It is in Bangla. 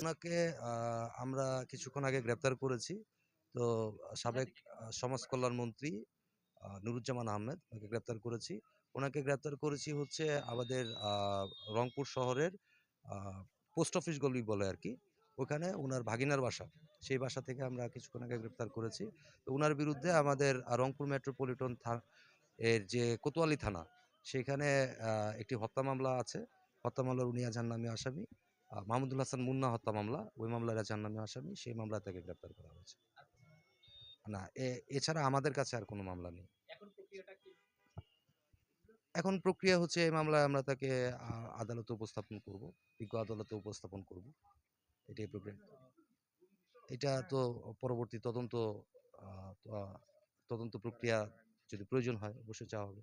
ওনাকে আমরা কিছুক্ষণ আগে গ্রেপ্তার করেছি। তো সাবেক সমাজ কল্যাণ মন্ত্রী নুরুজ্জামান আহমেদ ওনাকে গ্রেপ্তার করেছি। ওনাকে গ্রেপ্তার করেছি হচ্ছে আমাদের রংপুর শহরের পোস্ট অফিস গলি বলে আর কি ওখানে ওনার ভাগিনার বাসা, সেই বাসা থেকে আমরা কিছুক্ষণ আগে গ্রেপ্তার করেছি। তো ওনার বিরুদ্ধে আমাদের রংপুর মেট্রোপলিটন এর যে কোতোয়ালি থানা, সেখানে একটি হত্যা মামলা আছে। হত্যা মামলার উনি আজহার নামে আসামি। মাহমুদুল হাসান মুন্না হত্যা মামলা, ওই মামলার আজহার নামে আসামি। সেই মামলা থেকে গ্রেপ্তার করা হয়েছে। না এছাড়া আমাদের কাছে আর কোনো মামলা নেই। এখন প্রক্রিয়া হচ্ছে এই মামলায় আমরা তাকে আদালতে উপস্থাপন করব বিজ্ঞ আদালতে উপস্থাপন করব। এটাই প্রক্রিয়া। এটা তো পরবর্তী তদন্ত তদন্ত প্রক্রিয়া যদি প্রয়োজন হয় অবশ্যই চাওয়া হবে।